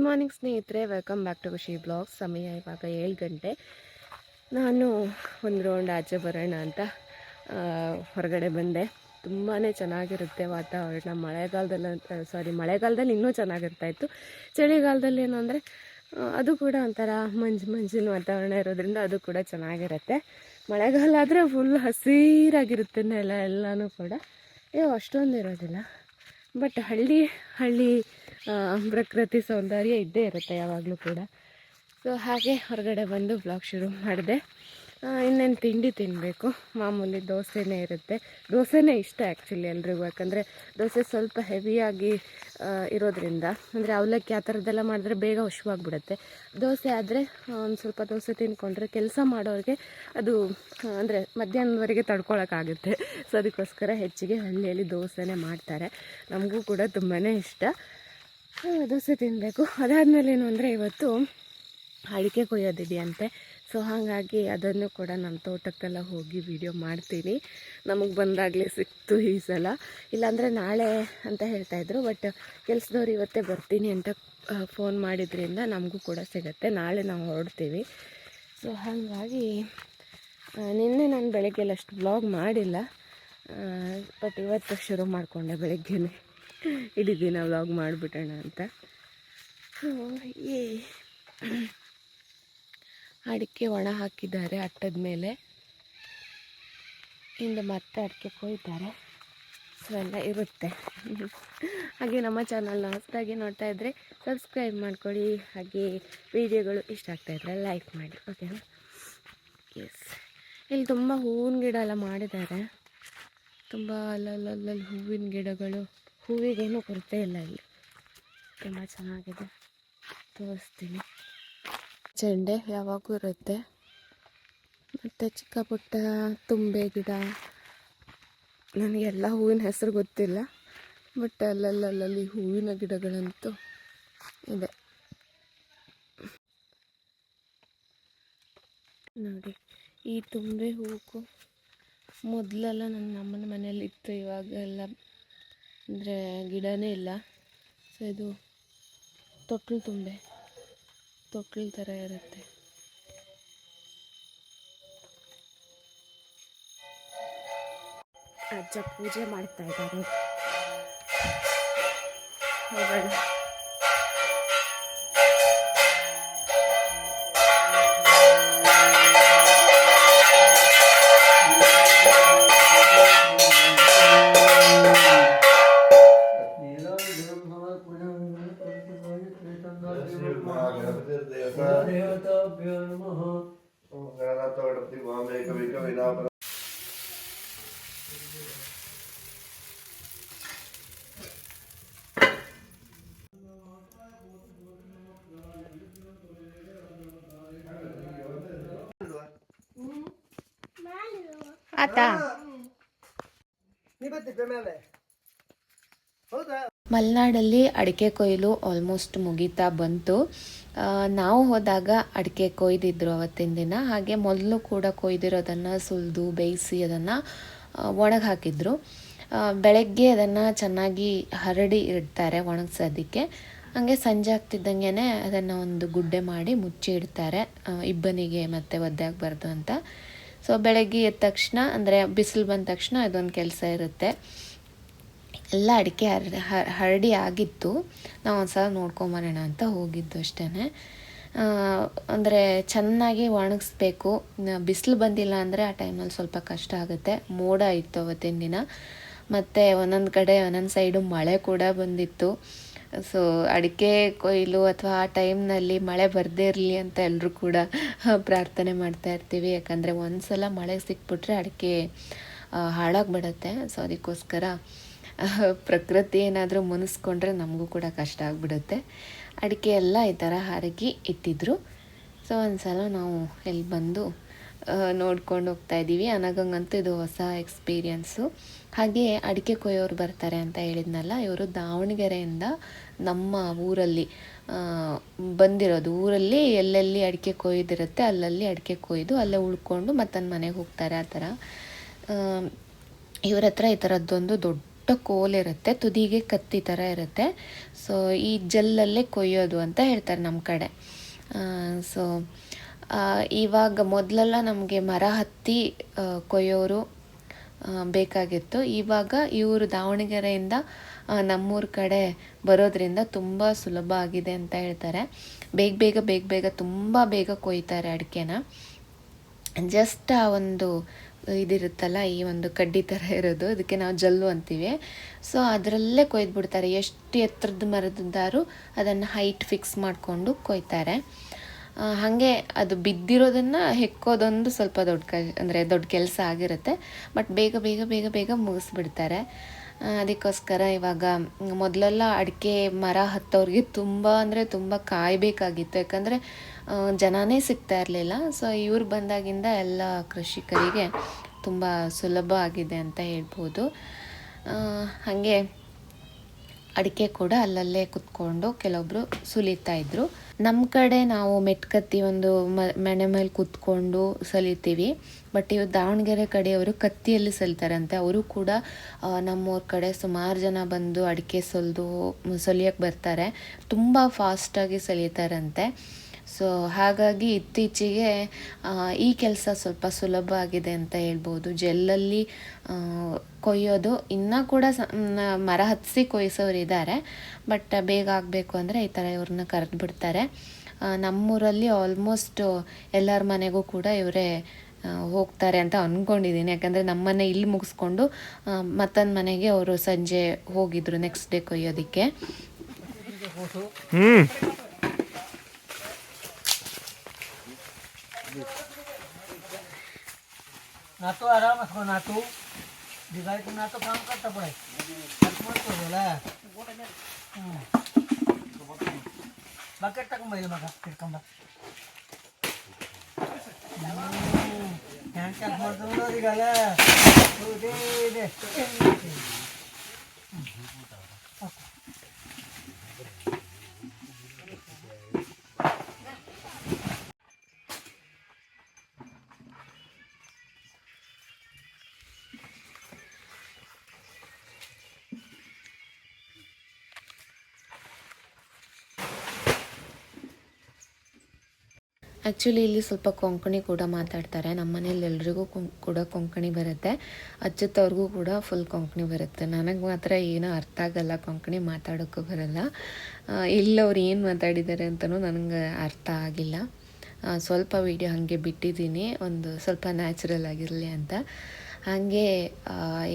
Good morning ಸ್ನೇಹಿತರೆ welcome back to Khushi blog ಸಮಯ ಇವಾಗ ಏಳು ಗಂಟೆ. ನಾನು ಒಂದು ರೌಂಡ್ ಆಚೆ ಬರೋಣ ಅಂತ ಹೊರಗಡೆ ಬಂದೆ. ತುಂಬಾ ಚೆನ್ನಾಗಿರುತ್ತೆ ವಾತಾವರಣ. ಮಳೆಗಾಲದಲ್ಲಿ ಸಾರಿ ಮಳೆಗಾಲದಲ್ಲಿ ಇನ್ನೂ ಚೆನ್ನಾಗಿರ್ತಾಯಿತ್ತು ಚಳಿಗಾಲದಲ್ಲಿ ಏನು ಅಂದರೆ ಅದು ಕೂಡ ಒಂಥರ ಮಂಜು ಮಂಜಿನ ವಾತಾವರಣ ಇರೋದ್ರಿಂದ ಅದು ಕೂಡ ಚೆನ್ನಾಗಿರುತ್ತೆ. ಮಳೆಗಾಲ ಆದರೆ ಫುಲ್ ಹಸಿರಾಗಿರುತ್ತೆ ನೆಲ ಎಲ್ಲನೂ ಕೂಡ. ಏ ಅಷ್ಟೊಂದು ಇರೋದಿಲ್ಲ. ಬಟ್ ಹಳ್ಳಿ ಹಳ್ಳಿ ಪ್ರಕೃತಿ ಸೌಂದರ್ಯ ಇದ್ದೇ ಇರುತ್ತೆ ಯಾವಾಗಲೂ ಕೂಡ. ಸೊ ಹಾಗೆ ಹೊರಗಡೆ ಬಂದು ಬ್ಲಾಗ್ ಶುರು ಮಾಡಿದೆ. ಇನ್ನೇನು ತಿಂಡಿ ತಿನ್ನಬೇಕು ಮಾಮೂಲಿ ದೋಸೆನೇ ಇರುತ್ತೆ. ದೋಸೆನೇ ಇಷ್ಟ ಆ್ಯಕ್ಚುಲಿ ಎಲ್ರಿಗೂ. ಯಾಕಂದರೆ ದೋಸೆ ಸ್ವಲ್ಪ ಹೆವಿಯಾಗಿ ಇರೋದ್ರಿಂದ. ಅಂದರೆ ಅವಲಕ್ಕಿ ಆ ಥರದ್ದೆಲ್ಲ ಮಾಡಿದ್ರೆ ಬೇಗ ಹುಷವಾಗ್ಬಿಡುತ್ತೆ ದೋಸೆ ಆದರೆ ಒಂದು ಸ್ವಲ್ಪ ದೋಸೆ ತಿನ್ಕೊಂಡ್ರೆ ಕೆಲಸ ಮಾಡೋರಿಗೆ ಅದು ಅಂದರೆ ಮಧ್ಯಾಹ್ನದವರೆಗೆ ತಡ್ಕೊಳಕ್ಕಾಗುತ್ತೆ. ಸೊ ಅದಕ್ಕೋಸ್ಕರ ಹೆಚ್ಚಿಗೆ ಹಳ್ಳಿಯಲ್ಲಿ ದೋಸೆನೇ ಮಾಡ್ತಾರೆ. ನಮಗೂ ಕೂಡ ತುಂಬಾ ಇಷ್ಟ. ದೋಸೆ ತಿನ್ನಬೇಕು ಅದಾದಮೇಲೆ ಏನು ಅಂದರೆ ಇವತ್ತು ಅಡಿಕೆ ಕೊಯ್ಯೋದಿದೆಯಂತೆ. ಸೊ ಹಾಗಾಗಿ ಅದನ್ನು ಕೂಡ ನಮ್ಮ ತೋಟಕ್ಕೆಲ್ಲ ಹೋಗಿ ವಿಡಿಯೋ ಮಾಡ್ತೀನಿ. ನಮಗೆ ಬಂದಾಗಲೇ ಸಿಕ್ತು ಈ ಸಲ. ಇಲ್ಲಾಂದರೆ ನಾಳೆ ಅಂತ ಹೇಳ್ತಾಯಿದ್ರು ಬಟ್ ಕೆಲಸದವ್ರು ಇವತ್ತೇ ಬರ್ತೀನಿ ಅಂತ ಫೋನ್ ಮಾಡಿದ್ರಿಂದ ನಮಗೂ ಕೂಡ ಸಿಗುತ್ತೆ. ನಾಳೆ ನಾವು ಹೊರಡ್ತೀವಿ. ಸೊ ಹಾಗಾಗಿ ನಿನ್ನೆ ನಾನು ಬೆಳಗ್ಗೆಲ್ಲ ಅಷ್ಟು ಬ್ಲಾಗ್ ಮಾಡಿಲ್ಲ ಬಟ್ ಇವತ್ತು ಶುರು ಮಾಡಿಕೊಂಡೆ ಬೆಳಗ್ಗೆನೆ. ಇಡೀ ದಿನ ವ್ಲಾಗ್ ಮಾಡಿಬಿಡೋಣ ಅಂತ. ಏ. ಅಡಿಕೆ ಒಣ ಹಾಕಿದ್ದಾರೆ ಅಟ್ಟದ ಮೇಲೆ. ಇಂದು ಮತ್ತೆ ಅಡಿಕೆ ಕೊಯ್ತಾರೆ. ಎಲ್ಲ ಇರುತ್ತೆ. ಹಾಗೆ ನಮ್ಮ ಚಾನಲ್ನ ಹೊಸದಾಗಿ ನೋಡ್ತಾ ಇದ್ದರೆ ಸಬ್ಸ್ಕ್ರೈಬ್ ಮಾಡ್ಕೊಳ್ಳಿ. ಹಾಗೆ ವಿಡಿಯೋಗಳು ಇಷ್ಟ ಆಗ್ತಾ ಇದ್ರೆ ಲೈಕ್ ಮಾಡಿ ಓಕೆನಾ ಎಸ್ ಇಲ್ಲಿ ತುಂಬ ಹೂವಿನ ಗಿಡ ಎಲ್ಲ ಮಾಡಿದ್ದಾರೆ. ತುಂಬ ಅಲ್ಲಲ್ಲಲ್ಲಿ ಹೂವಿನ ಗಿಡಗಳು. ಹೂವಿಗೇನು ಕೊರತೆ ಇಲ್ಲ ಇಲ್ಲಿ. ತುಂಬ ಚೆನ್ನಾಗಿದೆ. ತೋರಿಸ್ತೀನಿ. ಚೆಂಡೆ ಯಾವಾಗೂ ಇರುತ್ತೆ. ಮತ್ತು ಚಿಕ್ಕ ಪುಟ್ಟ ತುಂಬೆ ಗಿಡ. ನನಗೆಲ್ಲ ಹೂವಿನ ಹೆಸರು ಗೊತ್ತಿಲ್ಲ. ಬಟ್ ಅಲ್ಲಲ್ಲಲ್ಲಲ್ಲಿ ಹೂವಿನ ಗಿಡಗಳಂತೂ ಇದೆ. ನೋಡಿ, ಈ ತುಂಬೆ ಹೂವು ಮೊದಲೆಲ್ಲ ನನ್ನ ಅಮ್ಮನ ಮನೇಲಿ ಇತ್ತು ಇವಾಗೆಲ್ಲ ಅಂದರೆ ಗಿಡನೇ ಇಲ್ಲ. ಸೊ ಇದು ತೊಟ್ಲು ತುಂಬೆ. ತೊಟ್ಲು ಥರ ಇರುತ್ತೆ. ಅಜ್ಜ ಪೂಜೆ ಮಾಡ್ತಾ ಇದ್ದಾರೆ. ಹೋಗೋಣ. ಆತಾ. ಮಲೆನಾಡಲ್ಲಿ ಅಡಿಕೆ ಕೊಯ್ಲು ಆಲ್ಮೋಸ್ಟ್ ಮುಗೀತಾ ಬಂತು. ಆ, ನಾವು ಹೋದಾಗ ಅಡಿಕೆ ಕೊಯ್ದಿದ್ರು ಅವತ್ತಿನ ದಿನ. ಹಾಗೆ ಮೊದಲು ಕೂಡ ಕೊಯ್ದಿರೋದನ್ನು ಸುಲಿದು ಬೇಯಿಸಿ ಅದನ್ನು ಒಣಗಿ ಹಾಕಿದ್ರು. ಬೆಳಗ್ಗೆ ಅದನ್ನು ಚೆನ್ನಾಗಿ ಹರಡಿ ಇಡ್ತಾರೆ ಒಣಗಿಸೋದಕ್ಕೆ. ಹಾಗೆ ಸಂಜೆ ಆಗ್ತಿದ್ದಂಗೆ ಅದನ್ನು ಒಂದು ಗುಡ್ಡೆ ಮಾಡಿ ಮುಚ್ಚಿ ಇಡ್ತಾರೆ. ಇಬ್ಬನಿಗೆ ಮತ್ತೆ ಒದ್ದೆ ಆಗಬಾರ್ದು ಅಂತ. ಸೊ ಬೆಳಗ್ಗೆ ಎದ್ದ ತಕ್ಷಣ, ಅಂದರೆ ಬಿಸಿಲು ಬಂದ ತಕ್ಷಣ ಇದೊಂದು ಕೆಲಸ ಇರುತ್ತೆ. ಎಲ್ಲ ಅಡಿಕೆ ಹರ ಹರಡಿ ಆಗಿತ್ತು. ನಾವು ಒಂದು ಸಲ ನೋಡ್ಕೊಂಬರೋಣ ಅಂತ ಹೋಗಿದ್ದು ಅಷ್ಟೇ ಅಂದರೆ ಚೆನ್ನಾಗಿ ಒಣಗಿಸ್ಬೇಕು. ಬಿಸಿಲು ಬಂದಿಲ್ಲ ಅಂದರೆ ಆ ಟೈಮಲ್ಲಿ ಸ್ವಲ್ಪ ಕಷ್ಟ ಆಗುತ್ತೆ. ಮೋಡ ಇತ್ತು ಅವತ್ತಿನ ದಿನ. ಮತ್ತು ಒಂದೊಂದು ಕಡೆ ಒಂದೊಂದು ಸೈಡು ಮಳೆ ಕೂಡ ಬಂದಿತ್ತು. ಸೊ ಅಡಿಕೆ, ಕೊಯ್ಲು ಅಥವಾ ಆ ಟೈಮ್ನಲ್ಲಿ ಮಳೆ ಬರದೇ ಇರಲಿ ಅಂತ ಎಲ್ಲರೂ ಕೂಡ ಪ್ರಾರ್ಥನೆ ಮಾಡ್ತಾ ಇರ್ತೀವಿ. ಯಾಕಂದರೆ ಒಂದು ಸಲ ಮಳೆ ಸಿಕ್ಬಿಟ್ರೆ ಅಡಿಕೆ ಹಾಳಾಗ್ಬಿಡತ್ತೆ. ಸೊ ಅದಕ್ಕೋಸ್ಕರ ಪ್ರಕೃತಿ ಏನಾದರೂ ಮುನಿಸ್ಕೊಂಡ್ರೆ ನಮಗೂ ಕೂಡ ಕಷ್ಟ ಆಗಿಬಿಡುತ್ತೆ. ಅಡಿಕೆ ಎಲ್ಲ ಈ ಥರ ಹರಗಿ ಇಟ್ಟಿದ್ರು. ಸೊ ಒಂದು ಸಲ ನಾವು ಇಲ್ಲಿ ಬಂದು ನೋಡ್ಕೊಂಡು ಹೋಗ್ತಾ ಇದ್ದೀವಿ. ಅನಗಂಗಂತೂ ಇದು ಹೊಸ ಎಕ್ಸ್ಪೀರಿಯನ್ಸು ಹಾಗೆ ಅಡಿಕೆ ಕೊಯ್ಯೋರು ಬರ್ತಾರೆ ಅಂತ ಹೇಳಿದ್ನಲ್ಲ, ಇವರು ದಾವಣಗೆರೆಯಿಂದ ನಮ್ಮ ಊರಲ್ಲಿ ಬಂದಿರೋದು. ಊರಲ್ಲಿ ಎಲ್ಲೆಲ್ಲಿ ಅಡಿಕೆ ಕೊಯ್ದಿರುತ್ತೆ ಅಲ್ಲಲ್ಲಿ ಅಡಿಕೆ ಕೊಯ್ದು ಅಲ್ಲೇ ಉಳ್ಕೊಂಡು ಮತ್ತೆ ಮನೆಗೆ ಹೋಗ್ತಾರೆ ಆ ಥರ. ಇವ್ರ ಹತ್ರ ಈ ಥರದ್ದೊಂದು ದೊಡ್ಡ ಕೋಲಿರುತ್ತೆ ತುದಿಗೆ ಕತ್ತಿ ಥರ ಇರುತ್ತೆ. ಸೊ, ಈ ಜಲ್ಲಲ್ಲೇ ಕೊಯ್ಯೋದು ಅಂತ ಹೇಳ್ತಾರೆ ನಮ್ಮ ಕಡೆ. ಸೊ ಇವಾಗ ಮೊದಲೆಲ್ಲ ನಮಗೆ ಮರ ಹತ್ತಿ ಕೊಯ್ಯೋರು ಬೇಕಾಗಿತ್ತು. ಇವಾಗ ಇವರು ದಾವಣಗೆರೆಯಿಂದ ನಮ್ಮೂರ ಕಡೆ ಬರೋದ್ರಿಂದ ತುಂಬ ಸುಲಭ ಆಗಿದೆ ಅಂತ ಹೇಳ್ತಾರೆ. ಬೇಗ ಬೇಗ ಬೇಗ ಬೇಗ ತುಂಬ ಬೇಗ ಕೊಯ್ತಾರೆ ಅಡಿಕೆನ. ಜಸ್ಟ್ ಆ ಒಂದು ಇದಿರುತ್ತಲ್ಲ, ಈ ಒಂದು ಕಡ್ಡಿ ಥರ ಇರೋದು. ಅದಕ್ಕೆ ನಾವು ಜಲ್ಲು ಅಂತೀವಿ. ಸೊ ಅದರಲ್ಲೇ ಕೊಯ್ದು ಬಿಡ್ತಾರೆ ಎಷ್ಟು ಎತ್ತರದ ಮರದ್ದಾರು ಅದನ್ನು ಹೈಟ್ ಫಿಕ್ಸ್ ಮಾಡಿಕೊಂಡು ಕೊಯ್ತಾರೆ. ಹಾಗೆ ಅದು ಬಿದ್ದಿರೋದನ್ನು ಹೆಕ್ಕೋದೊಂದು ಸ್ವಲ್ಪ ದೊಡ್ಡ ಕ, ಅಂದರೆ ದೊಡ್ಡ ಕೆಲಸ ಆಗಿರುತ್ತೆ. ಬಟ್ ಬೇಗ ಬೇಗ ಬೇಗ ಬೇಗ ಮುಗಿಸ್ಬಿಡ್ತಾರೆ. ಅದಕ್ಕೋಸ್ಕರ ಇವಾಗ ಮೊದಲೆಲ್ಲ ಅಡಿಕೆ ಮರ ಹತ್ತೋರಿಗೆ ತುಂಬ ಅಂದರೆ ತುಂಬ ಕಾಯಬೇಕಾಗಿತ್ತು. ಯಾಕಂದರೆ ಜನನೇ ಸಿಗ್ತಾ ಇರಲಿಲ್ಲ. ಸೊ ಇವ್ರು ಬಂದಾಗಿಂದ ಎಲ್ಲ ಕೃಷಿಕರಿಗೆ ತುಂಬ ಸುಲಭ ಆಗಿದೆ ಅಂತ ಹೇಳ್ಬೋದು. ಹಾಗೆ ಅಡಿಕೆ ಕೂಡ ಅಲ್ಲಲ್ಲೇ ಕುತ್ಕೊಂಡು ಕೆಲವೊಬ್ರು ಸುಲಿತಾ ಇದ್ರು. ನಮ್ಮ ಕಡೆ ನಾವು ಮೆಟ್ಕತ್ತಿ ಒಂದು ಮನೆ ಮೇಲೆ ಕುತ್ಕೊಂಡು ಸಲಿತೀವಿ. ಬಟ್ ಇವು ದಾವಣಗೆರೆ ಕಡೆಯವರು ಕತ್ತಿಯಲ್ಲಿ ಸಲಿತಾರಂತೆ. ಅವರು ಕೂಡ ನಮ್ಮೂರ ಕಡೆ ಸುಮಾರು ಜನ ಬಂದು ಅಡಿಕೆ ಸೊಲ್ದು ಸೊಲಿಯಕ್ಕೆ ಬರ್ತಾರೆ. ತುಂಬ ಫಾಸ್ಟಾಗಿ ಸಲಿತಾರಂತೆ. ಸೊ ಹಾಗಾಗಿ ಇತ್ತೀಚೆಗೆ ಈ ಕೆಲಸ ಸ್ವಲ್ಪ ಸುಲಭ ಆಗಿದೆ ಅಂತ ಹೇಳ್ಬೋದು. ಜೆಲ್ಲಲ್ಲಿ ಕೊಯ್ಯೋದು ಇನ್ನೂ ಕೂಡ ಸ ಮರ ಹತ್ತಿಸಿ ಕೊಯ್ಸೋರು ಇದ್ದಾರೆ ಬಟ್ ಬೇಗ ಆಗಬೇಕು ಅಂದರೆ ಈ ಥರ ಇವ್ರನ್ನ ಕರೆದು ಬಿಡ್ತಾರೆ. ನಮ್ಮೂರಲ್ಲಿ ಆಲ್ಮೋಸ್ಟ್ ಎಲ್ಲರ ಮನೆಗೂ ಕೂಡ ಇವರೇ ಹೋಗ್ತಾರೆ ಅಂತ ಅಂದ್ಕೊಂಡಿದ್ದೀನಿ ಯಾಕಂದರೆ ನಮ್ಮನೆ ಇಲ್ಲಿ ಮುಗಿಸ್ಕೊಂಡು ಮತ್ತೊಂದು ಮನೆಗೆ ಅವರು ಸಂಜೆ ಹೋಗಿದ್ರು ನೆಕ್ಸ್ಟ್ ಡೇ ಕೊಯ್ಯೋದಕ್ಕೆ. ना तो आराम असो ना तू दिवाळी तू ना तो काम करता पडे तो बोला बकेट टाकून पाहिजे मग तिरकंबा ह्यांच्यात मजूर निघाला तू दे दे ಆ್ಯಕ್ಚುಲಿ ಇಲ್ಲಿ ಸ್ವಲ್ಪ ಕೊಂಕಣಿ ಕೂಡ ಮಾತಾಡ್ತಾರೆ. ನಮ್ಮ ಮನೇಲಿ ಎಲ್ರಿಗೂ ಕೂಡ ಕೊಂಕಣಿ ಬರುತ್ತೆ. ಅಚ್ಚುತ್ತವ್ರಿಗೂ ಕೂಡ ಫುಲ್ ಕೊಂಕಣಿ ಬರುತ್ತೆ. ನನಗೆ ಮಾತ್ರ ಏನೂ ಅರ್ಥ ಆಗಲ್ಲ ಕೊಂಕಣಿ ಮಾತಾಡೋಕ್ಕೂ ಬರಲ್ಲ. ಇಲ್ಲಿ ಅವ್ರು ಏನು ಮಾತಾಡಿದ್ದಾರೆ ಅಂತಲೂ ನನಗೆ ಅರ್ಥ ಆಗಿಲ್ಲ. ಸ್ವಲ್ಪ ವಿಡಿಯೋ ಹಾಗೆ ಬಿಟ್ಟಿದ್ದೀನಿ. ಒಂದು ಸ್ವಲ್ಪ ನ್ಯಾಚುರಲ್ ಆಗಿರಲಿ ಅಂತ. ಹಾಗೆ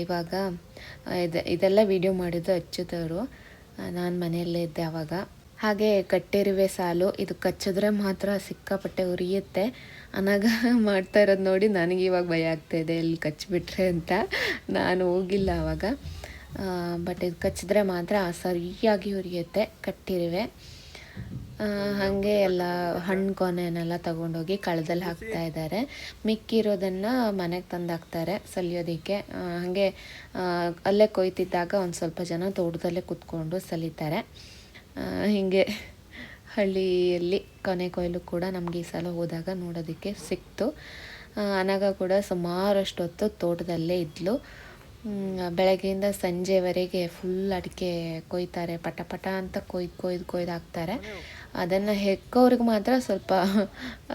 ಇವಾಗ ಇದೆಲ್ಲ ವಿಡಿಯೋ ಮಾಡಿದ್ದು ಅಚ್ಚುತ್ತವರು ನಾನು ಮನೆಯಲ್ಲೇ ಇದ್ದೆ ಆವಾಗ ಹಾಗೆ ಕಟ್ಟಿರುವೆ ಸಾಲು. ಇದು ಕಚ್ಚಿದ್ರೆ ಮಾತ್ರ ಸಿಕ್ಕಾಪಟ್ಟೆ ಉರಿಯುತ್ತೆ. ಅನಾಗ ಮಾಡ್ತಾ ಇರೋದು ನೋಡಿ ನನಗೆ ಇವಾಗ ಭಯ ಆಗ್ತಾ ಇದೆ ಎಲ್ಲಿ ಕಚ್ಚಿಬಿಟ್ರೆ ಅಂತ. ನಾನು ಹೋಗಿಲ್ಲ ಆವಾಗ ಬಟ್ ಇದು ಕಚ್ಚಿದ್ರೆ ಮಾತ್ರ ಸರಿಯಾಗಿ ಉರಿಯುತ್ತೆ ಕಟ್ಟಿರುವೆ. ಹಾಗೆ ಎಲ್ಲ ಹಣ್ಣು ಕೊನೆನೆಲ್ಲ ತಗೊಂಡೋಗಿ ಕಳದಲ್ಲಿ ಹಾಕ್ತಾ ಇದ್ದಾರೆ. ಮಿಕ್ಕಿರೋದನ್ನು ಮನೆಗೆ ತಂದು ಹಾಕ್ತಾರೆ ಸಲಿಯೋದಕ್ಕೆ ಹಾಗೆ ಅಲ್ಲೇ ಕೊಯ್ತಿದ್ದಾಗ ಒಂದು ಸ್ವಲ್ಪ ಜನ ತೋಟದಲ್ಲೇ ಕುತ್ಕೊಂಡು ಸಲಿತಾರೆ. ಹೀಗೆ ಹಳ್ಳಿಯಲ್ಲಿ ಕೊನೆ ಕೊಯ್ಲು ಕೂಡ ನಮಗೆ ಈ ಸಲ ಹೋದಾಗ ನೋಡೋದಕ್ಕೆ ಸಿಕ್ತು. ಅನಾಗ ಕೂಡ ಸುಮಾರಷ್ಟು ಹೊತ್ತು ತೋಟದಲ್ಲೇ ಇದ್ಲು. ಬೆಳಗ್ಗೆಯಿಂದ ಸಂಜೆವರೆಗೆ ಫುಲ್ ಅಡಿಕೆ ಕೊಯ್ತಾರೆ, ಪಟ ಪಟ ಅಂತ ಕೊಯ್ದು ಕೊಯ್ದು ಕೊಯ್ದು ಹಾಕ್ತಾರೆ. ಅದನ್ನು ಹೆಕ್ಕೋರಿಗೆ ಮಾತ್ರ ಸ್ವಲ್ಪ,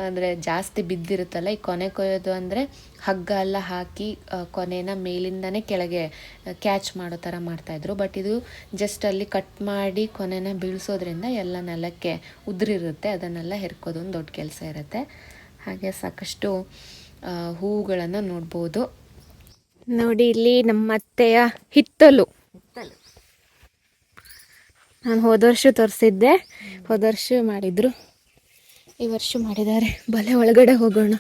ಅಂದರೆ ಜಾಸ್ತಿ ಬಿದ್ದಿರುತ್ತಲ್ಲ, ಈ ಕೊನೆ ಕೊಯ್ಯೋದು ಅಂದರೆ ಹಗ್ಗ ಎಲ್ಲ ಹಾಕಿ ಕೊನೆನ ಮೇಲಿಂದನೇ ಕೆಳಗೆ ಕ್ಯಾಚ್ ಮಾಡೋ ಥರ ಮಾಡ್ತಾಯಿದ್ರು ಬಟ್ ಇದು ಜಸ್ಟ್ ಅಲ್ಲಿ ಕಟ್ ಮಾಡಿ ಕೊನೆನ ಬೀಳಿಸೋದ್ರಿಂದ ಎಲ್ಲ ನೆಲಕ್ಕೆ ಉದುರಿರುತ್ತೆ, ಅದನ್ನೆಲ್ಲ ಹೆರ್ಕೋದು ಒಂದು ದೊಡ್ಡ ಕೆಲಸ ಇರುತ್ತೆ. ಹಾಗೆ ಸಾಕಷ್ಟು ಹೂವುಗಳನ್ನು ನೋಡ್ಬೋದು. ನೋಡಿ ಇಲ್ಲಿ ನಮ್ಮ ಅತ್ತೆಯ ಹಿತ್ತಲು. ನಾನು ಹೋದ ವರ್ಷ ತೋರಿಸಿದ್ದೆ. ಹೋದ ವರ್ಷ ಮಾಡಿದ್ರು. ಈ ವರ್ಷ ಮಾಡಿದ್ದಾರೆ. ಬಲೆ ಒಳಗಡೆ ಹೋಗೋಣ.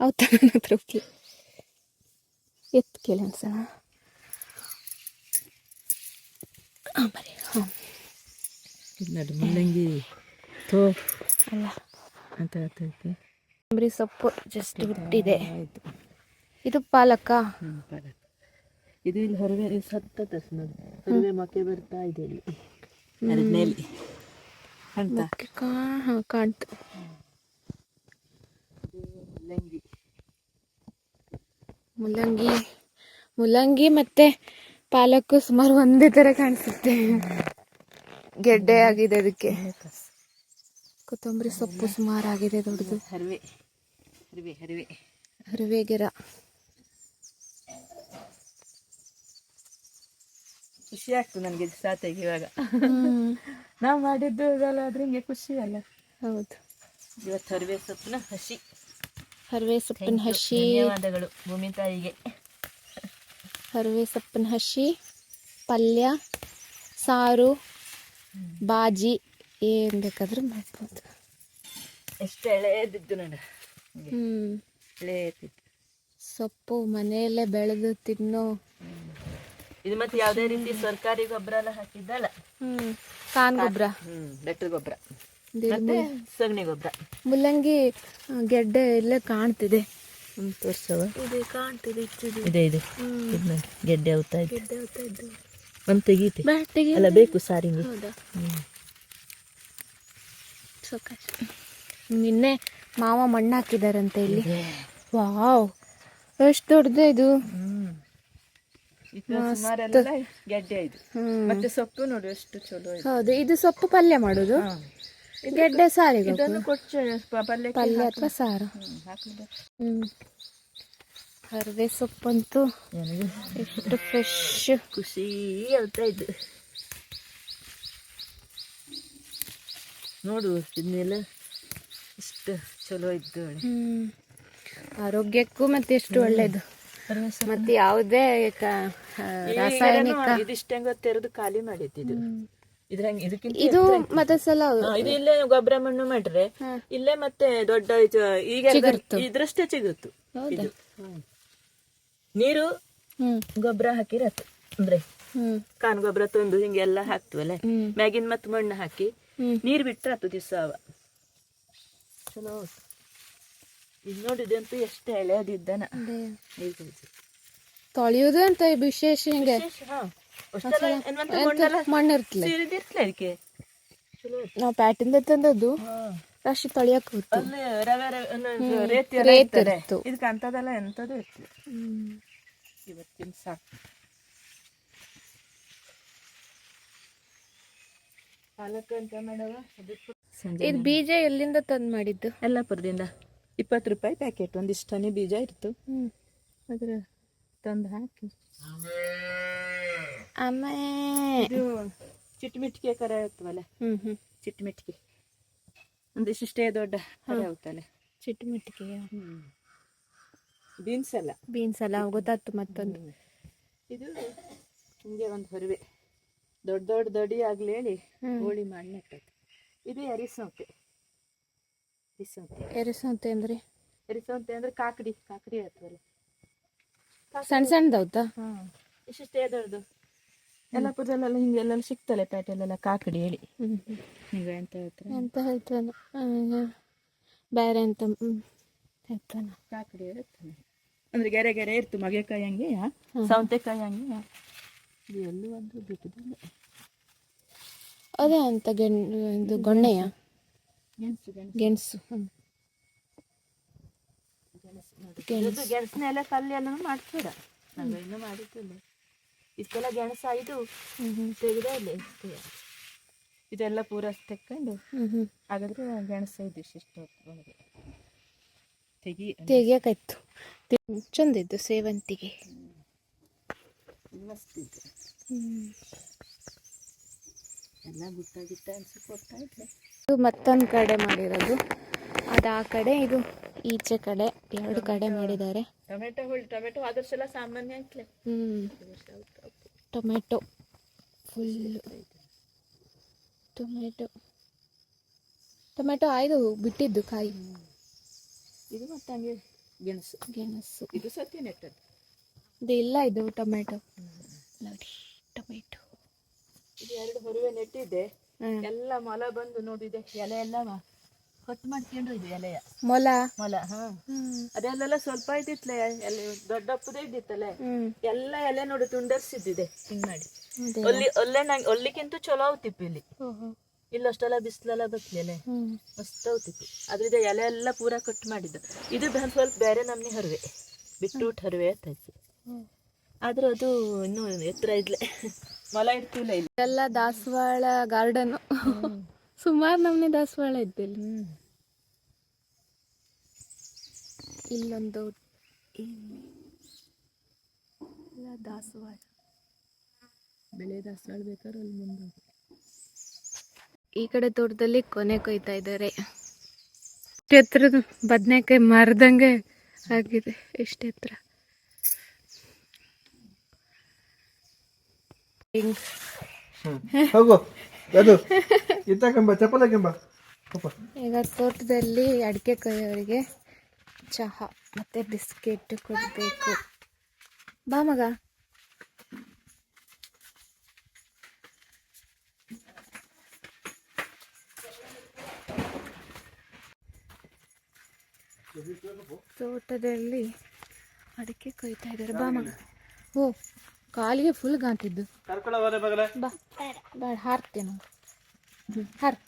ಅವತ್ತ ನನ್ನ ಹತ್ರ ಎತ್ತು ಕೇಳಿ ಅನ್ಸೋಣ ಹಾಂ ಬರೀ ಹಾಂ. ಮುಲ್ಲಂಗಿ ತೋ. ಅಲ್ಲ. ಅಂತ ಹೇಳ್ತೈತೆ ಕೊತ್ತಂಬರಿ ಸೊಪ್ಪು ಜಸ್ಟ್ ಹುಟ್ಟಿದೆ. ಆಯಿತು. ಇದು ಪಾಲಕ? ಇದು ಇಲ್ಲಿ ಹೊರಗೆ ಸತ್ತ ನೋಡಿ ಹೊರಗೆ ಮೊಕ್ಕೆ ಬರ್ತಾ ಇದೆ ಇಲ್ಲಿ. ಅದ್ರ ಮೇಲೆ ಅಂತ ಮೊಕ್ಕೆ ಕಾ ಹಾಂ ಕಾಣ್ತು ಮುಲ್ಲಂಗಿ ಮುಲ್ಲಂಗಿ ಮುಲ್ಲಂಗಿ ಮತ್ತೆ ಪಾಲಕ್ಕು ಸುಮಾರು ಒಂದೇ ತರ ಕಾಣಿಸುತ್ತೆ. ಗೆಡ್ಡೆ ಆಗಿದೆ ಅದಕ್ಕೆ. ಕೊತ್ತಂಬರಿ ಸೊಪ್ಪು ಸುಮಾರು ಆಗಿದೆ ದೊಡ್ಡದು ಹರಿವೆ. ಹರಿವೆ ಹರಿವೆ. ಹರಿವೆ ಗಿಡ. ಖುಷಿ ಆಗ್ತದೆ ನನಗೆ ಸಾತೆಗೆ ಇವಾಗ. ನಾವು ಮಾಡಿದ್ದು ಇದೆಲ್ಲ ಆದ್ರೆ ಹಿಂಗೆ ಖುಷಿ ಅಲ್ಲ? ಹೌದು. ಇವತ್ತು ಹರಿವೆ ಸೊಪ್ಪಿನ ಹಸಿ. ಹರಿವೆ ಸೊಪ್ಪಿನ ಹಸಿ. ಧನ್ಯವಾದಗಳು ಭೂಮಿ ತಾಯಿಗೆ. ಹರಿವೆ ಸೊಪ್ಪಿನ ಹಸಿ ಪಲ್ಯ ಸಾರು ಬಾಜಿ ಏನ್ ಬೇಕಾದ್ರೂ ಮಾಡ್ಬೋದು. ಎಷ್ಟು ಎಳೆದಿದ್ದು ನೋಡ ಹ್ಞೂ ಎಳೆದಿದ್ದು ಸೊಪ್ಪು ಮನೆಯಲ್ಲೇ ಬೆಳೆದು ತಿನ್ನೋ ಇದು ಮತ್ತೆ ಯಾವುದೇ ರೀತಿ ಸರ್ಕಾರಿ ಗೊಬ್ಬರ ಎಲ್ಲ ಹಾಕಿದ್ದಲ್ಲ. ಹ್ಮ್ ಕಾನ್ ಗೊಬ್ಬರ. ಹ್ಮ್ ಬೆಟ್ಟದ ಗೊಬ್ಬರ. ಮತ್ತೆ ಸಗಣಿ ಗೊಬ್ಬರ. ಮುಲ್ಲಂಗಿ ಗೆಡ್ಡೆ ಇಲ್ಲೇ ಕಾಣ್ತಿದೆ. ತೋರ್ಸವ ಇದೆ ಕಾಣ್ತಿದೆ ಇದೆ ಇದೆ. ಗೆಡ್ಡೆ ಔತಾ ಇದೆ. ಗೆಡ್ಡೆ ಹೋಗ್ತಾ ಇದ್ದು. ಒಂದು ತೆಗೀತಿ. ಅಲ್ಲ ಬೇಕು ಸಾರಿಗೆ. ನಿನ್ನೆ ಮಾವ ಮಣ್ಣು ಹಾಕಿದಾರಂತೆ ಇಲ್ಲಿ ವಾವ್ ಎಷ್ಟು ದೊಡ್ಡದು ಇದು. ಸುಮಾರೆಲ್ಲ ಗೆಡ್ಡೆ ಇದು. ಹ್ಮ್. ಮತ್ತೆ ಸೊಪ್ಪು ನೋಡು ಎಷ್ಟು ಚಲೋ ಹೌದು ಇದು ಸೊಪ್ಪು ಪಲ್ಯ ಮಾಡೋದು. ಗೆಡ್ಡೆ ಸಾರಿಗೆ ಇದನ್ನು ಕೊಚ್ಚ ಪಲ್ಯ ಪಲ್ಯ ಅಥವಾ ಸಾರು? ಹ್ಮ್ ಸೊಪ್ಪಂತೂ ಎಷ್ಟು ಫ್ರೆಶ್ ಖುಷಿ ಹೇಳ್ತಾ ಇದ್ದು ನೋಡು ಇದನ್ನೆಲ್ಲ ಇಷ್ಟು ಚಲೋ ಇದ್ದು. ಆರೋಗ್ಯಕ್ಕೂ ಮತ್ತೆ ಎಷ್ಟು ಸೊಪ್ಪು. ಮತ್ತೆ ಯಾವುದೇ ರಾಸಾಯನಿಕ ತೆರೆದು ಖಾಲಿ ಮಾಡೈತಿ ಇದು ಇದ್ರಂಗ ಇದಕ್ಕಿಂತ ಇದು ಮತ್ತೆ ಸಲ ಇದು ಇಲ್ಲೇ ಗೊಬ್ಬರ ಮಣ್ಣು ಮಾಡ್ರೆ ಇಲ್ಲೇ ಮತ್ತೆ ದೊಡ್ಡ ಈಗ ಇದ್ರಷ್ಟೇ ಚಿಗುತ್ತು ನೀರು ಗೊಬ್ಬರ ಹಾಕಿರತ್ತೆ ಅಂದ್ರೆ ಹ್ಮ್. ಕಾನ್ ಗೊಬ್ಬರ ತಂದು ಹಿಂಗೆಲ್ಲ ಹಾಕ್ತವಲ್ಲ. ಮ್ಯಾಗಿನ್ ಮ್ಯಾಗಿನ ಮತ್ತೆ ಮಣ್ಣು ಹಾಕಿ. ನೀರ್ ಬಿಟ್ರೆ ಆತು ದಿವಸ ಅವ. ಚಲೋ ಇದು ನೋಡಿದಂತೂ ಎಷ್ಟು ಎಳೆಯದಿದ್ದಾನ. ತೊಳೆಯುವುದು ಅಂತ ವಿಶೇಷ ಹಿಂಗೆ? ವಿಶೇಷ, ಹಾ. ಅಷ್ಟೆಲ್ಲ ಏನ್ ಮತ್ತೆ ಮಣ್ಣೆಲ್ಲ ಮಣ್ಣು ಇರ್ತಲೆ ಸೇರಿದಿರ್ಲ ಅದಕ್ಕೆ ನಾವು ಪ್ಯಾಟಿಂದ ತಂದದ್ದು ರಾಶಿ ತೊಳೆಯಕ್ ರವೆ ರೇತಿ ರೇತ್. ಇದಕ್ಕೆ ಅಂತದೆಲ್ಲ ಎಂತದೂ ಇರ್ತದೆ ಇವತ್ತಿನ ಸಾಕು. ಪಾಲಕ್ ಅಂತ ಮಾಡವ? ಇದು ಬೀಜ ಎಲ್ಲಿಂದ ತಂದ್ ಮಾಡಿದ್ದು? ಯಲ್ಲಾಪುರದಿಂದ. ಇಪ್ಪತ್ತು ರೂಪಾಯಿ ಪ್ಯಾಕೆಟ್ ಒಂದಿಷ್ಟು ಹನಿ ಬೀಜ ಇತ್ತು ಹ್ಮ್. ಅದ್ರ ತಂದು ಹಾಕಿ. ಅಮ್ಮ. ಇದು ಚಿಟ್ಮಿಟ್ಕೆ ಕರ ಇರ್ತವಲ್ಲ ಹ್ಮ್ ಹ್ಮ್. ಚಿಟ್ಮಿಟ್ಕೆ ಒಂದಿಷ್ಟೇ ದೊಡ್ಡ ಕರ ಚಿಟ್ಮಿಟ್ಕೆ ಚಿಟ್ಟು ಮಿಟ್ಟಿಗೆ ಬೀನ್ಸ್ ಅಲ್ಲ? ಬೀನ್ಸ್ ಅಲ್ಲ ಗೊತ್ತಾಯ್ತು ಮತ್ತೊಂದು. ಇದು ಹಿಂಗೆ ಒಂದು ಹೊರವೆ. ದೊಡ್ಡ ದೊಡ್ಡ ದಡಿ ಆಗ್ಲಿ ಹೇಳಿ ಹೋಳಿ ಮಾಡಿ ನೆಟ್ಟದ್ದು ಇದು ಎರಿಸೌತೆ ಎರಿಸೌತೆ. ಎರಿಸಂತೆ ಅಂದ್ರೆ? ಎರಿಸೌತೆ ಅಂದ್ರೆ ಕಾಕಡಿ ಕಾಕಡಿ ಇರ್ತವಲ್ಲ ಸಣ್ಣ ಸಣ್ಣದೌದಾ? ಹಾ ಇಷ್ಟೇ ದೊಡ್ಡದು ಯಲ್ಲಾಪುರದಲ್ಲೆಲ್ಲ ಹಿಂಗೆ ಎಲ್ಲೆಲ್ಲ ಸಿಗ್ತಲ್ಲ ಪೇಟೆಲೆಲ್ಲ ಕಾಕಡಿ ಹೇಳಿ. ಈಗ ಎಂತ ಹೇಳ್ತಾರೆ? ಎಂತ ಹೇಳ್ತಾನ ಬೇರೆ ಎಂತ ಹೇಳ್ತಾನ. ಕಾಕಡಿ ಇರುತ್ತಾನೆ ಅಂದ್ರೆ ಗೆರೆ ಗೆರೆ ಇರ್ತು ಮಗೆಕಾಯಿ ಹಂಗೆ ಸೌತೆಕಾಯಿ ಹಂಗೆ ಎಲ್ಲೂ ಒಂದು ಬಿಟ್ಟದಿಲ್ಲ ಅದೇ ಅಂತ ಗೆಣ್ ಇದು ಗೊಣ್ಣೆಯ? ಗೆಣಸು ಗೆಣಸು ಗೆಣಸು ಹ್ಮ್. ಇದು ಗೆಣಸಿನ ಎಲ್ಲ ಕಲ್ಲಿ ಎಲ್ಲ ಮಾಡ್ತೀರ ನಾವು ಇನ್ನೂ ಮಾಡಿದ್ದಿಲ್ಲ. ಇಷ್ಟೆಲ್ಲ ಗೆಣಸು ಹ್ಮ್ ತೆಗೆದ ಇಲ್ಲಿ ಇದೆಲ್ಲ ಪೂರ ತೆಕ್ಕೊಂಡು ಹ್ಮ್ ಹ್ಮ್. ಹಾಗಾದ್ರೆ ಗೆಣಸು ಇದು ಇಷ್ಟು ಒಳಗೆ ತೆಗಿ ತೆಗಿಯಕಾಯ್ತು. ಚಂದ ಇದ್ದು ಸೇವಂತಿಗೆ. ಮಸ್ತಿದ್ದು ಎಲ್ಲ ಗುಟ್ಟ ಗಿಟ್ಟ ಅನ್ಸಿ ಕೊಡ್ತಾ ಇದ್ದೆ. ಇದು ಮತ್ತೊಂದು ಕಡೆ ಮಾಡಿರೋದು. ಅದು ಆ ಕಡೆ ಇದು ಈಚೆ ಕಡೆ ಎರಡು ಕಡೆ ಮಾಡಿದ್ದಾರೆ. ಟೊಮೆಟೊ ಹುಳಿ ಟೊಮೆಟೊ ಸಾಮಾನ್ಯ ಹ್ಮ್. Tomato full tomato. ಟೊಮೆಟೊ ಆಯ್ದು ಬಿಟ್ಟಿದ್ದು ಕಾಯಿ. ಇದು ಮತ್ತೆ ಹಂಗೆ ಗೆಣಸು. ಗೆಣಸು. ಇದು ಸತ್ಯ ನೆಟ್ಟದ್ದು. ಇದು ಇಲ್ಲ ಇದು ಟೊಮೆಟೊ. ನೋಡಿ ಟೊಮೆಟೊ. ಇದು ಎರಡು ಹೊರವೆ ನೆಟ್ಟಿದ್ದೆ. ಹ್ಮ್. ಎಲ್ಲ ಮೊಲ ಬಂದು ನೋಡಿದೆ ಎಲೆ ಎಲ್ಲ ಕಟ್ ಮಾಡ್ಕೊಂಡು ಇದೆ ಎಲೆಯ. ಮೊಲ. ಮೊಲ ಹಾ. ಹ್ಮ್. ಅದೆಲ್ಲೆಲ್ಲ ಸ್ವಲ್ಪ ಇದ್ದಿತ್ಲೆ ಎಲೆ ದೊಡ್ಡಪ್ಪದೇ ಇದ್ದಿತ್ತಲ್ಲ. ಹ್ಮ್. ಎಲ್ಲ ಎಲೆ ನೋಡಿ ತುಂಡರ್ಸಿದ್ದಿದೆ ಹಿಂಗ್ ಮಾಡಿ. ಒಲ್ಲಿ ಒಲ್ಲೆ ನಂಗೆ ಒಲ್ಲಿಕ್ಕಿಂತ ಚಲೋ ಅವತಿಪ್ಪು ಇಲ್ಲಿ. ಇಲ್ಲಿ ಅಷ್ಟೆಲ್ಲ ಬಿಸಿಲೆಲ್ಲ ಬತ್ಲೆಲೆ ಹ್ಮ್. ಮಸ್ತ್ ಅವತಿಪ್ಪು ಅದ್ರಿಂದ ಎಲೆ ಎಲ್ಲ ಪೂರಾ ಕಟ್ ಮಾಡಿದ್ದು. ಇದು ಸ್ವಲ್ಪ ಬೇರೆ ನಮ್ನಿ ಹರಿವೆ. ಬಿಟ್ಟು ಹರಿವೆ ಅಂತ. ಆದ್ರೂ ಅದು ಇನ್ನು ಎತ್ತರ ಇದ್ಲೆ. ಮೊಲ ಇರ್ತಿಲ್ಲ ಇಲ್ಲಿ? ಎಲ್ಲ ದಾಸವಾಳ ಗಾರ್ಡನ್. ಸುಮಾರು ನಮ್ಮನೆ ದಾಸವಾಳ ಇದ್ದಿಲ್ಲ. ಇಲ್ಲೊಂದು ಇಲ್ಲಿ ಎಲ್ಲ ದಾಸವಾಳ. ಬೆಳೆ ದಾಸವಾಳ ಬೇಕಾದ್ರೆ ಅಲ್ಲಿ ಮುಂದೆ ಈ ಕಡೆ ತೋಟದಲ್ಲಿ ಕೊನೆ ಕೊಯ್ತಾ ಇದ್ದಾರೆ. ಎತ್ತರದ ಬದನೆಕಾಯಿ ಮರದಂಗೆ ಆಗಿದೆ. ಎಷ್ಟು ಎತ್ತರ? ಹೋಗು. ಅದು ಚಪ್ಪಲ ಕೆಂಬ ಈಗ ತೋಟದಲ್ಲಿ ಅಡಿಕೆ ಕೊಯ್ಯೋರಿಗೆ ಚಹಾ ಮತ್ತೆ ಬಿಸ್ಕೆಟ್ ಕೊಡಬೇಕು. ಬಾ ಮಗ. ತೋಟದಲ್ಲಿ ಅಡಿಕೆ ಕೊಯ್ತಾ ಇದ್ದಾರೆ. ಬಾ ಮಗ. ಓ ಕಾಲಿಗೆ ಫುಲ್ ಗಾಂತಿದ್ದು. ಬಾ. ಬೇಡ ಹಾರ್ತೀನಿ ಹಾರ್.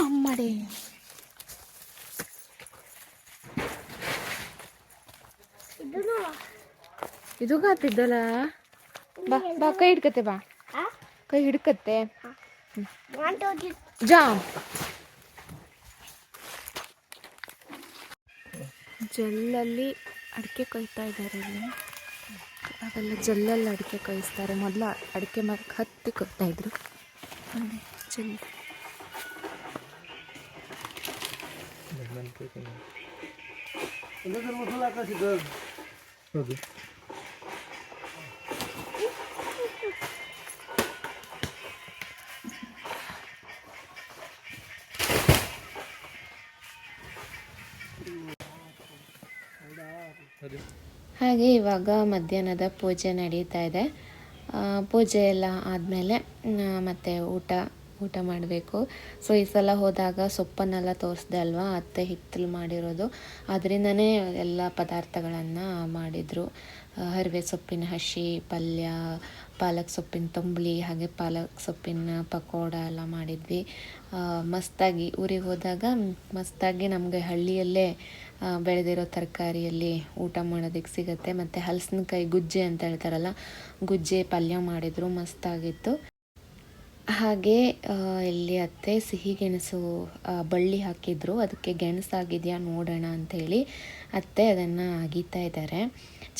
ಅಮ್ಮಡೆ. ಇದು ಗಾತಿದ್ದಲ್ಲ? ಬಾ ಬಾ ಕೈ ಹಿಡ್ಕತ್ತೆ ಬಾ. ಕೈ ಹಿಡ್ಕತ್ತೆ. ಜಾಮ್ ಜಲ್ಲಲ್ಲಿ ಅಡಿಕೆ ಕೊಯ್ತಾ ಇದ್ದಾರೆ ಇಲ್ಲಿ. ಅವೆಲ್ಲ ಜಲ್ಲಲ್ಲಿ ಅಡಿಕೆ ಕಳಿಸ್ತಾರೆ ಮೊದಲು ಅಡಿಕೆ ಮರಕ್ಕೆ ಹತ್ತಿ ಕೊಡ್ತಾಯಿದ್ರು ಜಲ್ಲಿ. ಹೌದು. ಹಾಗೆ ಇವಾಗ ಮಧ್ಯಾಹ್ನದ ಪೂಜೆ ನಡೀತಾ ಇದೆ. ಪೂಜೆ ಎಲ್ಲ ಆದಮೇಲೆ ಮತ್ತೆ ಊಟ ಊಟ ಮಾಡಬೇಕು. ಸೊ ಈ ಸಲ ಹೋದಾಗ ಸೊಪ್ಪನ್ನೆಲ್ಲ ತೋರಿಸ್ದೆ ಅಲ್ವಾ? ಅತ್ತೆ ಹಿತ್ತಲು ಮಾಡಿರೋದು. ಅದರಿಂದನೇ ಎಲ್ಲ ಪದಾರ್ಥಗಳನ್ನು ಮಾಡಿದರು. ಹರಿವೆ ಸೊಪ್ಪಿನ ಹಸಿ, ಪಲ್ಯ, ಪಾಲಕ್ ಸೊಪ್ಪಿನ ತಂಬುಳಿ, ಹಾಗೆ ಪಾಲಕ್ ಸೊಪ್ಪಿನ ಪಕೋಡ ಎಲ್ಲ ಮಾಡಿದ್ವಿ. ಮಸ್ತಾಗಿ ಊರಿಗೆ ಹೋದಾಗ, ಮಸ್ತಾಗಿ ನಮಗೆ ಹಳ್ಳಿಯಲ್ಲೇ ಬೆಳೆದಿರೋ ತರಕಾರಿಯಲ್ಲಿ ಊಟ ಮಾಡೋದಕ್ಕೆ ಸಿಗುತ್ತೆ. ಮತ್ತು ಹಲಸಿನಕಾಯಿ ಗುಜ್ಜೆ ಅಂತ ಹೇಳ್ತಾರಲ್ಲ, ಗುಜ್ಜೆ ಪಲ್ಯ ಮಾಡಿದರು, ಮಸ್ತಾಗಿತ್ತು. ಹಾಗೆ ಇಲ್ಲಿ ಅತ್ತೆ ಸಿಹಿ ಗೆಣಸು ಬಳ್ಳಿ ಹಾಕಿದ್ರು. ಅದಕ್ಕೆ ಗೆಣಸಾಗಿದೆಯಾ ನೋಡೋಣ ಅಂಥೇಳಿ ಅತ್ತೆ ಅದನ್ನು ಅಗೀತಾ ಇದ್ದಾರೆ.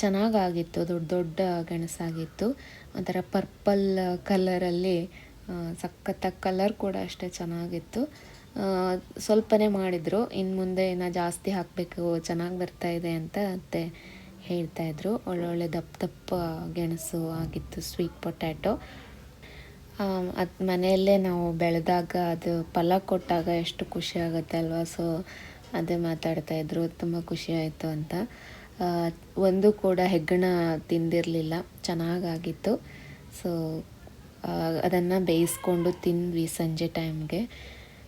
ಚೆನ್ನಾಗಾಗಿತ್ತು, ದೊಡ್ಡ ದೊಡ್ಡ ಗೆಣಸಾಗಿತ್ತು. ಒಂಥರ ಪರ್ಪಲ್ ಕಲರಲ್ಲಿ ಸಖತ್ತಾಗಿ ಕಲರ್ ಕೂಡ ಅಷ್ಟೇ ಚೆನ್ನಾಗಿತ್ತು. ಸ್ವಲ್ಪನೇ ಮಾಡಿದರು. ಇನ್ನು ಮುಂದೆ ಇನ್ನು ಜಾಸ್ತಿ ಹಾಕಬೇಕು, ಚೆನ್ನಾಗಿ ಬರ್ತಾ ಇದೆ ಅಂತ ಅತ್ತೆ ಹೇಳ್ತಾ ಇದ್ರು. ಒಳ್ಳೊಳ್ಳೆ ದಪ್ಪ ದಪ್ಪ ಗೆಣಸು ಆಗಿತ್ತು ಸ್ವೀಟ್ ಪೊಟ್ಯಾಟೊ ಅದು ಮನೆಯಲ್ಲೇ ನಾವು ಬೆಳೆದಾಗ ಅದು ಫಲ ಕೊಟ್ಟಾಗ ಎಷ್ಟು ಖುಷಿ ಆಗುತ್ತೆ ಅಲ್ವಾ? ಸೊ ಅದೇ ಮಾತಾಡ್ತಾ ಇದ್ರು. ತುಂಬ ಖುಷಿಯಾಯಿತು ಅಂತ. ಒಂದು ಕೂಡ ಹೆಗ್ಗಣ ತಿಂದಿರಲಿಲ್ಲ. ಚೆನ್ನಾಗಾಗಿತ್ತು. ಸೊ ಅದನ್ನು ಬೇಯಿಸ್ಕೊಂಡು ತಿಂದ್ವಿ ಸಂಜೆ ಟೈಮ್ಗೆ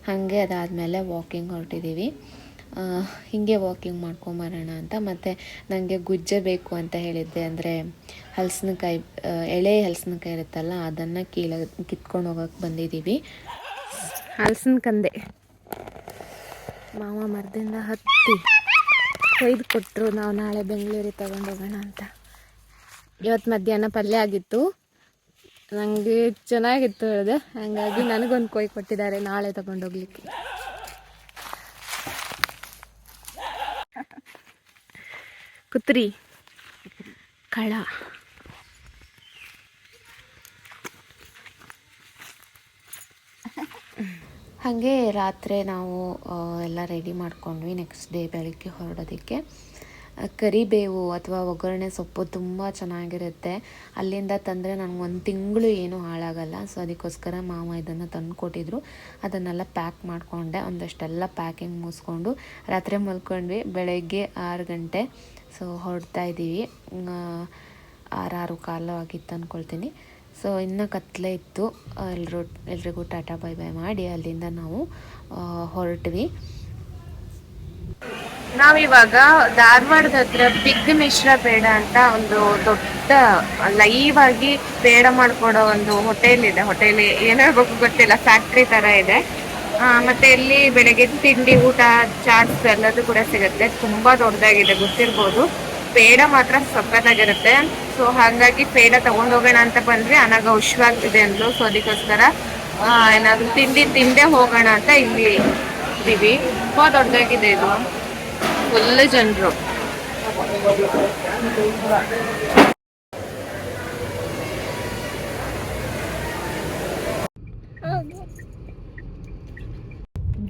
ಹಾಗೆ ಅದಾದಮೇಲೆ ವಾಕಿಂಗ್ ಹೊರಟಿದ್ದೀವಿ ಹೀಗೆ ವಾಕಿಂಗ್ ಮಾಡ್ಕೊಂಬರೋಣ ಅಂತ. ಮತ್ತು ನನಗೆ ಗುಜ್ಜೆ ಬೇಕು ಅಂತ ಹೇಳಿದ್ದೆ. ಅಂದರೆ ಹಲಸಿನಕಾಯಿ ಎಳೆ ಹಲಸಿನಕಾಯಿ ಇರುತ್ತಲ್ಲ, ಅದನ್ನು ಕೀಳ, ಕಿತ್ಕೊಂಡು ಹೋಗೋಕೆ ಬಂದಿದ್ದೀವಿ ಹಲಸಿನ ಕಂದೆ. ಮಾವ ಮರದಿಂದ ಹತ್ತಿ ಕೊಯ್ದು ಕೊಟ್ಟರು ನಾವು ನಾಳೆ ಬೆಂಗಳೂರಿಗೆ ತಗೊಂಡು ಹೋಗೋಣ ಅಂತ. ಇವತ್ತು ಮಧ್ಯಾಹ್ನ ಪಲ್ಯ ಆಗಿತ್ತು. ನನಗೆ ಚೆನ್ನಾಗಿತ್ತು ಅದು ಹಾಗಾಗಿ ನನಗೊಂದು ಕೊಯ್ ಕೊಟ್ಟಿದ್ದಾರೆ, ನಾಳೆ ತಗೊಂಡೋಗ್ಲಿಕ್ಕೆ ಕುತ್ರಿ. ಕಳ. ಹಾಗೆ ರಾತ್ರಿ ನಾವು ಎಲ್ಲ ರೆಡಿ ಮಾಡ್ಕೊಂಡ್ವಿ ನೆಕ್ಸ್ಟ್ ಡೇ ಬೆಳಗ್ಗೆ ಹೊರಡೋದಕ್ಕೆ. ಕರಿಬೇವು ಅಥವಾ ಒಗ್ಗರಣೆ ಸೊಪ್ಪು ತುಂಬ ಚೆನ್ನಾಗಿರುತ್ತೆ. ಅಲ್ಲಿಂದ ತಂದರೆ ನನಗೆ ಒಂದು ತಿಂಗಳು ಏನೂ ಹಾಳಾಗಲ್ಲ. ಸೊ, ಅದಕ್ಕೋಸ್ಕರ ಮಾವ ಇದನ್ನು ತಂದು ಕೊಟ್ಟಿದ್ರು ಅದನ್ನೆಲ್ಲ ಪ್ಯಾಕ್ ಮಾಡಿಕೊಂಡೆ. ಒಂದಷ್ಟೆಲ್ಲ ಪ್ಯಾಕಿಂಗ್ ಮುಗಿಸ್ಕೊಂಡು ರಾತ್ರಿ ಮಲ್ಕೊಂಡ್ವಿ. ಬೆಳಗ್ಗೆ ಆರು ಗಂಟೆ. ಸೊ, ಹೊರಡ್ತಾ ಇದ್ದೀವಿ ಆರಾರು ಕಾಲ ಆಗಿತ್ತು ಅಂದ್ಕೊಳ್ತೀನಿ ಸೊ, ಇನ್ನೂ ಕತ್ಲೆ ಇತ್ತು. ಎಲ್ಲರೂ ಎಲ್ರಿಗೂ ಟಾಟಾ ಬೈ ಬೈ ಮಾಡಿ ಅಲ್ಲಿಂದ ನಾವು ಹೊರಟ್ವಿ. ನಾವಿವಾಗ ಧಾರವಾಡದ ಹತ್ರ ಬಿಗ್ ಮಿಶ್ರ ಪೇಡ ಅಂತ ಒಂದು ದೊಡ್ಡ ಲೈವ್ ಆಗಿ ಪೇಡ ಮಾಡ್ಕೊಡೋ ಒಂದು ಹೋಟೆಲ್ ಇದೆ. ಹೋಟೆಲ್ ಏನಾಗಬೇಕು ಗೊತ್ತಿಲ್ಲ ಫ್ಯಾಕ್ಟ್ರಿ ತರ ಇದೆ. ಮತ್ತೆ ಇಲ್ಲಿ ಬೆಳಗ್ಗೆ ತಿಂಡಿ, ಊಟ ಚಾಟ್ಸ್ ಎಲ್ಲದೂ ಕೂಡ ಸಿಗುತ್ತೆ. ತುಂಬಾ ದೊಡ್ಡದಾಗಿದೆ, ಗೊತ್ತಿರ್ಬೋದು. ಪೇಡ ಮಾತ್ರ ಸಕ್ಕತ್ತಾಗಿರುತ್ತೆ ಸೊ ಹಾಗಾಗಿ ಪೇಡ ತಗೊಂಡೋಗೋಣ ಅಂತ ಬಂದ್ರೆ ಅನಗ ಹುಷವಾಗ್ತಿದೆ ಅಂದ್ರು ಸೊ ಅದಕ್ಕೋಸ್ಕರ ಏನಾದ್ರು ತಿಂಡಿ ತಿಂದೇ ಹೋಗೋಣ ಅಂತ ಇಲ್ಲಿ ಇದೀವಿ. ತುಂಬಾ ದೊಡ್ಡದಾಗಿದೆ ಇದು. ಫುಲ್ ಜನರು.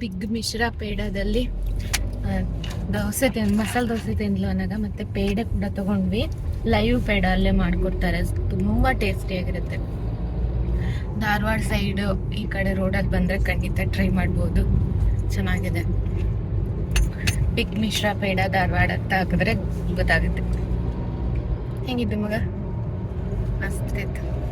ಬಿಗ್ ಮಿಶ್ರಾ ಪೇಡದಲ್ಲಿ ದೋಸೆ ತಿನ್, ಮಸಾಲೆ ದೋಸೆ ತಿಂದ್ಲು ಅನ್ನೋದ ಮತ್ತೆ ಪೇಡ ಕೂಡ ತಗೊಂಡ್ವಿ. ಲೈವ್ ಪೇಡ ಅಲ್ಲೇ ಮಾಡ್ಕೊಡ್ತಾರೆ. ತುಂಬಾ ಟೇಸ್ಟಿಯಾಗಿರುತ್ತೆ ಧಾರವಾಡ ಸೈಡ್ ಈ ಕಡೆ ರೋಡಲ್ಲಿ ಬಂದ್ರೆ ಖಂಡಿತ ಟ್ರೈ ಮಾಡ್ಬೋದು. ಚೆನ್ನಾಗಿದೆ. ಬಿಗ್ ಮಿಶ್ರಾ ಪೇಡ ಧಾರವಾಡ ಅಂತ ಹಾಕಿದ್ರೆ ಗೊತ್ತಾಗುತ್ತೆ. ಹೆಂಗಿದ್ದು ಮಗ? ಮಸ್ತ್ ಇತ್ತು.